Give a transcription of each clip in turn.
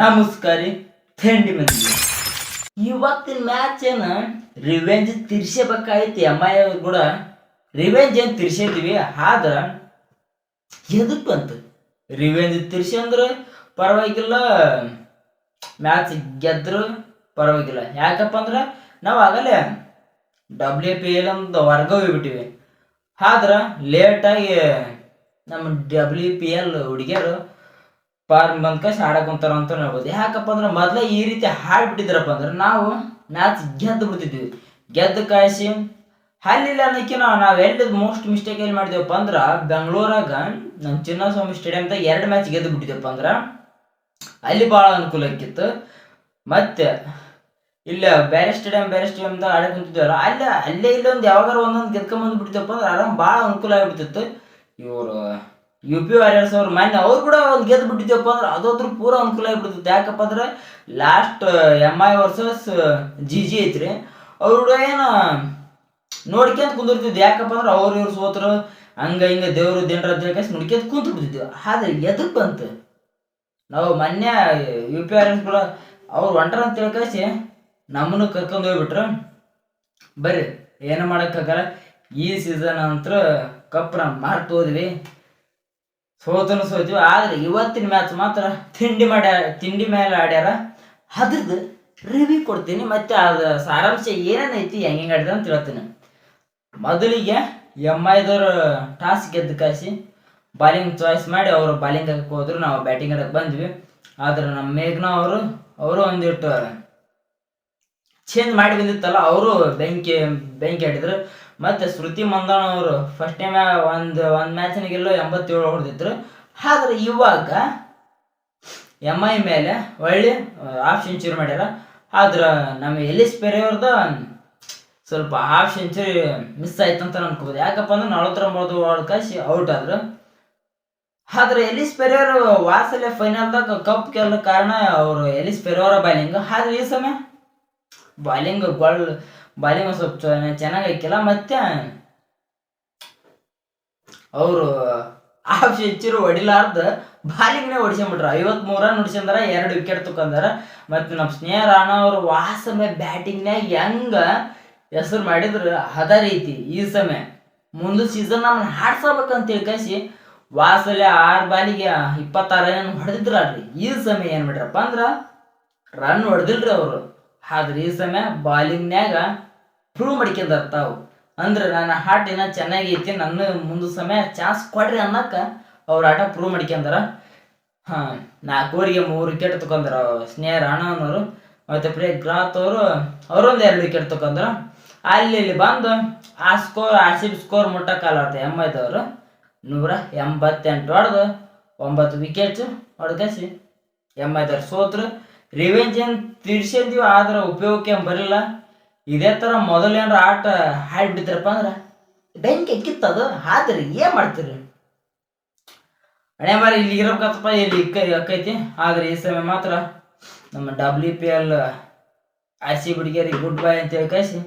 ನಮಸ್ಕಾರ, ಥಂಡಿ ಮಂದಿ. ಇವತ್ತಿನ ಮ್ಯಾಚ್ ಏನ? ರಿವೆಂಜ್ ತಿರ್ಸಬೇಕಾಯ್ತು ಎಂ ಐ ಕೂಡ. ರಿವೆಂಜ್ ಏನು ತಿರ್ಸಿದ್ವಿ ಆದ್ರ ಎದಕ್ಕೆ ಬಂತು? ರಿವೆಂಜ್ ತಿರ್ಸಿ ಅಂದ್ರೆ ಪರವಾಗಿಲ್ಲ. ಮ್ಯಾಚ್ ಗೆದ್ರು ಪರವಾಗಿಲ್ಲ. ಯಾಕಪ್ಪ ಅಂದ್ರೆ ನಾವು ಆಗಲೇ ಡಬ್ಲ್ಯೂ ಪಿ ಎಲ್ ಅಂತ ವರ್ಗ ಹೋಗ್ಬಿಟ್ಟಿವಿ. ಆದ್ರೆ ಲೇಟಾಗಿ ನಮ್ಮ ಡಬ್ಲ್ಯೂ ಪಿ ಎಲ್ ಹುಡುಗಿಯರು ಫಾರ್ಮ್ ಬಂದ್ಕಸ್ ಆಡಕ್ ಕುಂತಾರ ಅಂತ ಹೇಳ್ಬೋದು. ಯಾಕಪ್ಪ ಅಂದ್ರೆ ಮೊದ್ಲೇ ಈ ರೀತಿ ಹಾಡ್ಬಿಟ್ಟಿದ್ರಪ್ಪ ಅಂದ್ರೆ ನಾವು ಮ್ಯಾಚ್ ಗೆದ್ದು ಬಿಡ್ತಿದ್ವಿ. ಗೆದ್ದು ಕಾಯಿಸಿ ಅಲ್ಲಿಲ್ಲ ಅನ್ನಕ್ಕೆ ನಾವು ಎಲ್ಲಿ ಮೋಸ್ಟ್ ಮಿಸ್ಟೇಕ್ ಎಲ್ಲಿ ಮಾಡಿದೇವಪ್ಪ ಅಂದ್ರೆ ಬೆಂಗಳೂರಾಗ ನಮ್ಮ ಚಿನ್ನಸ್ವಾಮಿ ಸ್ಟೇಡಿಯಮ್ದಾಗ ಎರಡು ಮ್ಯಾಚ್ ಗೆದ್ದು ಬಿಟ್ಟಿದ್ದೆಪ್ಪ ಅಂದ್ರೆ ಅಲ್ಲಿ ಭಾಳ ಅನುಕೂಲ ಆಕಿತ್ತು ಮತ್ತೆ ಇಲ್ಲ ಬೇರೆ ಸ್ಟೇಡಿಯಂ ಬೇರೆ ಸ್ಟೇಡಿಯಮ್ದಾಗ ಆಡಕ್ ಕುಂತಿದ್ವಲ್ಲ ಅಲ್ಲೇ ಅಲ್ಲೇ ಇಲ್ಲೊಂದು ಯಾವಾಗಾರ ಒಂದೊಂದು ಗೆದ್ಕೊಂಬಂದು ಬಿಟ್ಟಿದ್ದಪ್ಪ ಅಂದ್ರೆ ಆರಾಮ್ ಭಾಳ ಅನುಕೂಲ ಆಗಿಬಿಡ್ತಿತ್ತು ಇವರು ಯು ಪಿ ವಾರಿಯರ್ಸ್ ಅವ್ರು ಮೊನ್ನೆ ಅವ್ರು ಕೂಡ ಒಂದು ಗೆದ್ದು ಬಿಟ್ಟಿದ್ದೇವಪ್ಪ ಅಂದ್ರೆ ಅದಾದ್ರೂ ಪೂರ ಅನುಕೂಲ ಆಗಿಬಿಡ್ತಿತ್ತು. ಯಾಕಪ್ಪ ಅಂದ್ರೆ last M I versus G G ಐತ್ರಿ. ಅವ್ರು ಏನು ನೋಡ್ಕೊಂತ ಕುಂದಿರ್ತಿದ್ವಿ. ಯಾಕಪ್ಪ ಅಂದ್ರೆ ಅವ್ರು ಇವ್ರು ಸೋತರು, ಹಂಗ ಹಿಂಗ ದೇವ್ರು ದೇನ್ರ ಅಂತ ನೋಡ್ಕೊಂತ ಕುಂತು ಬಿಡ್ತಿದ್ವಿ ಆದ್ರೆ ಎದಕ್ ಬಂತು. ನಾವು ಮೊನ್ನೆ ಯು ಪಿ ಆರ್ ಕೂಡ ಅವ್ರು ಹೊಂಟ್ರ ಅಂತ ತಿಳ್ಕಾಸಿ ನಮ್ಮನ್ನು ಕರ್ಕೊಂಡು ಹೋಗ್ಬಿಟ್ರು. ಬರ್ರಿ, ಏನು ಮಾಡೋಕ್ಕಾಗಲ್ಲ ಈ ಸೀಸನ್ ಅಂತರ ಕಪ್ ನಾವು ಮಾರ್ತು ಸೋತನು ಸೋತೀವಿ ಆದ್ರೆ ಇವತ್ತಿನ ಮ್ಯಾಚ್ ಮಾತ್ರ ತಿಂಡಿ ಮಾಡ್ಯ, ತಿಂಡಿ ಮೇಲೆ ಆಡ್ಯಾರ. ಅದ್ರದ್ದು ರಿವ್ಯೂ ಕೊಡ್ತೀನಿ, ಮತ್ತೆ ಅದ ಸಾರಾಂಶ ಏನೇನೈತಿ ಹೆಂಗೆ ಹೆಂಗೆ ಆಡಿದ ಅಂತ ಹೇಳ್ತೀನಿ. ಮೊದಲಿಗೆ ಎಂ ಐದವರು ಟಾಸ್ ಗೆದ್ದು ಕಾಸಿ ಬಾಲಿಂಗ್ ಚಾಯ್ಸ್ ಮಾಡಿ ಅವರು ಬಾಲಿಂಗ್ ಹಾಕಕ್ಕೆ ಹೋದ್ರು. ನಾವು ಬ್ಯಾಟಿಂಗ್ ಆಡಕ್ಕೆ ಬಂದ್ವಿ. ಆದ್ರೆ ನಮ್ಮ ಮೇಘ್ನ ಅವರು ಅವರು ಒಂದಿಟ್ಟು ಚೇಂಜ್ ಮಾಡಿ ಬಂದಿತ್ತಲ್ಲ, ಅವರು ಬೆಂಕಿ ಬೆಂಕಿ ಆಡಿದ್ರು. ಮತ್ತೆ ಶ್ರುತಿ ಮಂದಾಣ ಅವರು ಫಸ್ಟ್ ಟೈಮ್ ಒಂದು ಒಂದು ಮ್ಯಾಚ್ನಿಗೆಲ್ಲೋ ಎಂಬತ್ತೇಳು ಹೊಡೆದಿದ್ರು ಆದ್ರೆ ಇವಾಗ ಎಂ ಐ ಮೇಲೆ ಒಳ್ಳೆ ಹಾಫ್ ಸೆಂಚುರಿ ಮಾಡ್ಯಾರ. ಆದ್ರೆ ನಮ್ಮ ಎಲಿಸ್ ಪೆರೆಯವ್ರದ ಸ್ವಲ್ಪ ಹಾಫ್ ಸೆಂಚುರಿ ಮಿಸ್ ಆಯ್ತು ಅಂತ ಅನ್ಕೋಬೋದು. ಯಾಕಪ್ಪ ಅಂದ್ರೆ ನಲವತ್ತೊಂಬತ್ತು ಕಾಶಿ ಔಟ್ ಆದ್ರು. ಆದ್ರೆ ಎಲಿಸ್ ಪೆರಿಯರ್ ವಾಸಲೆ ಫೈನಲ್ದಾಗ ಕಪ್ ಗೆಲ್ಲ ಕಾರಣ ಅವರು ಎಲಿಸ್ ಪೆರೆಯವರ ಬಾಲಿಂಗ್ ಆದ್ರೆ ಈ ಸಮಯ ಬಾಲಿಂಗ್ ಗೋಲ್ ಬಾಲಿಂಗ್ ಸ್ವಲ್ಪ ಚ- ಚೆನ್ನಾಗಿ ಹಾಕಿಲ್ಲ ಮತ್ತೆ ಅವರು ಆಫ್ ಸೆಂಚುರಿ ಹೊಡಿಲಾರ್ದ ಬಾಲಿಂಗ್ನೇ ಹೊಡಿಸ್ಕೊಂಬಿಟ್ರು ಐವತ್ ಮೂರ ಹೊಡಿಸ್ಕೊಂಡಾರ ಎರಡು ವಿಕೆಟ್ ತಕೊಂಡಾರ ಮತ್ತೆ ನಮ್ಮ ಸ್ನೇಹ ರಾಣ ಅವರು ವಾಸಮೆ ಬ್ಯಾಟಿಂಗ್ನ್ಯಾಗ ಹೆಂಗ ಹೆಸರು ಮಾಡಿದ್ರು. ಅದ ರೀತಿ ಈ ಸಮಯ ಮುಂದೆ ಸೀಸನ್ ನಮ್ಮನ್ನ ಹಾಡ್ಸಬೇಕಂತ ತಿಳ್ಕಸಿ ವಾಸಲೆ ಆರು ಬಾಲಿಗೆ ಇಪ್ಪತ್ತಾರು ರನ್ ಹೊಡೆದಿದ್ರಲ್ರಿ ಈ ಸಮಯ ಏನು ಬಿಡ್ರಪ್ಪ ಅಂದ್ರೆ ರನ್ ಹೊಡೆದಿಲ್ರಿ ಅವರು. ಆದ್ರೆ ಈ ಸಮಯ ಬಾಲಿಂಗ್ನ್ಯಾಗ ಪ್ರೂವ್ ಮಾಡ್ಕೊಂಡಾರ ತಾವು ಅಂದ್ರೆ ನನ್ನ ಹಾಟ್ ಏನ ಚೆನ್ನಾಗಿ ಐತಿ, ನನ್ನ ಮುಂದೆ ಸಮಯ ಚಾನ್ಸ್ ಕೊಡ್ರಿ ಅನ್ನಕ್ಕ ಅವ್ರ ಆಟ ಪ್ರೂವ್ ಮಾಡ್ಕೊಂಡಾರ. ಹಾಂ ನಾಲ್ಕೂರಿಗೆ ಮೂರು ವಿಕೆಟ್ ತಗೊಂಡ್ರ ಸ್ನೇಹ ರಾಣವನವರು ಮತ್ತೆ ಪ್ರಿಯ ಗ್ರಾತ್ ಅವರು, ಅವರೊಂದು ಎರಡು ವಿಕೆಟ್ ತಗೊಂಡ್ರ ಅಲ್ಲಿ ಇಲ್ಲಿ ಬಂದು ಆ score R C B score M ಐದವರು ನೂರ ಎಂಬತ್ತೆಂಟು ಹೊಡೆದು ಒಂಬತ್ತು ವಿಕೆಟ್ ಹೊಡೆದಿಸಿ ಎಂ ಐದವ್ರು ಸೋತ್ರು. ರಿವೆಂಜ್ ಏನು ತೀರ್ಸಿದ್ದೀವಿ ಆದ್ರೆ ಉಪಯೋಗಕ್ಕೆ ಬರಲಿಲ್ಲ. ಇದೇ ಥರ ಮೊದಲೇನಾರ ಆಟ ಹಾಡ್ಬಿಟ್ರಪ್ಪ ಅಂದ್ರೆ ಬೆಂಕಿ ಎಕ್ಕಿತ್ತದು ಆದ್ರೆ ಏನು ಮಾಡ್ತೀರಿ? ಹಣೆ ಮಾರಿ, ಇಲ್ಲಿ ಇರಬೇಕತ್ತಪ್ಪ, ಇಲ್ಲಿ ಇಕ್ಕೈ ಅಕ್ಕೈತಿ ಆದ್ರೆ ಈ ಸಮಯ ಮಾತ್ರ ನಮ್ಮ W P L R C ಹುಡುಗಿಯರಿಗೆ ಗುಡ್ ಬೈ ಅಂತ ಹೇಳಿ ಕಳಿಸಿ.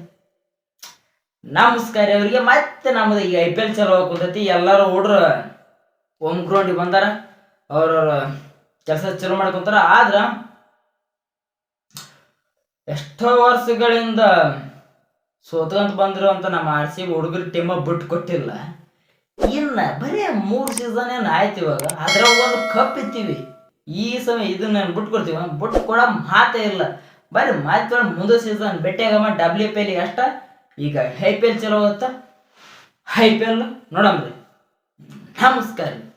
ನಮಸ್ಕಾರ ಅವರಿಗೆ. ಮತ್ತೆ ನಮ್ದು ಈ ಐ ಪಿ ಎಲ್ ಚಲೋ ಕುಂತೈತಿ. ಎಲ್ಲರೂ ಹುಡ್ರು ಹೋಮ್ ಗ್ರೌಂಡಿಗೆ ಬಂದಾರ. ಅವ್ರವ್ರ ಕೆಲಸ ಚಲೋ ಮಾಡ್ಕೊಂತಾರ. ಆದ್ರ ಎಷ್ಟೋ ವರ್ಷಗಳಿಂದ ಸೋತ್ಕೊಂತ ಬಂದ್ರು ಅಂತ ನಮ್ಮ ಆರ್ ಸಿ ಹುಡುಗರ ಟೀಮ ಬಿಟ್ಟು ಕೊಟ್ಟಿಲ್ಲ. ಇನ್ನ ಬರೀ ಮೂರು ಸೀಸನ್ ಏನು ಆಯ್ತು ಇವಾಗ, ಅದ್ರಾಗ ಒಂದು ಕಪ್ ಇತ್ತೀವಿ ಈ ಸಮಯ ಇದನ್ನ ಬಿಟ್ಟು ಕೊಡ್ತೀವಿ? ಬಿಟ್ಟು ಕೊಡ ಮಾತೇ ಇಲ್ಲ. ಬರೀ ಮಾತು ಮುಂದೆ ಸೀಸನ್ ಭೇಟಿಯಾಗಮ್ಮ ಡಬ್ಲ್ಯೂ ಪಿ ಎಲ್ ಅಷ್ಟ. ಈಗ ಐ ಪಿ ಎಲ್ ಚಲೋ ಹೋಗುತ್ತಾ? ಐ ಪಿ ಎಲ್ ನೋಡಮ್ರಿ. ನಮಸ್ಕಾರ.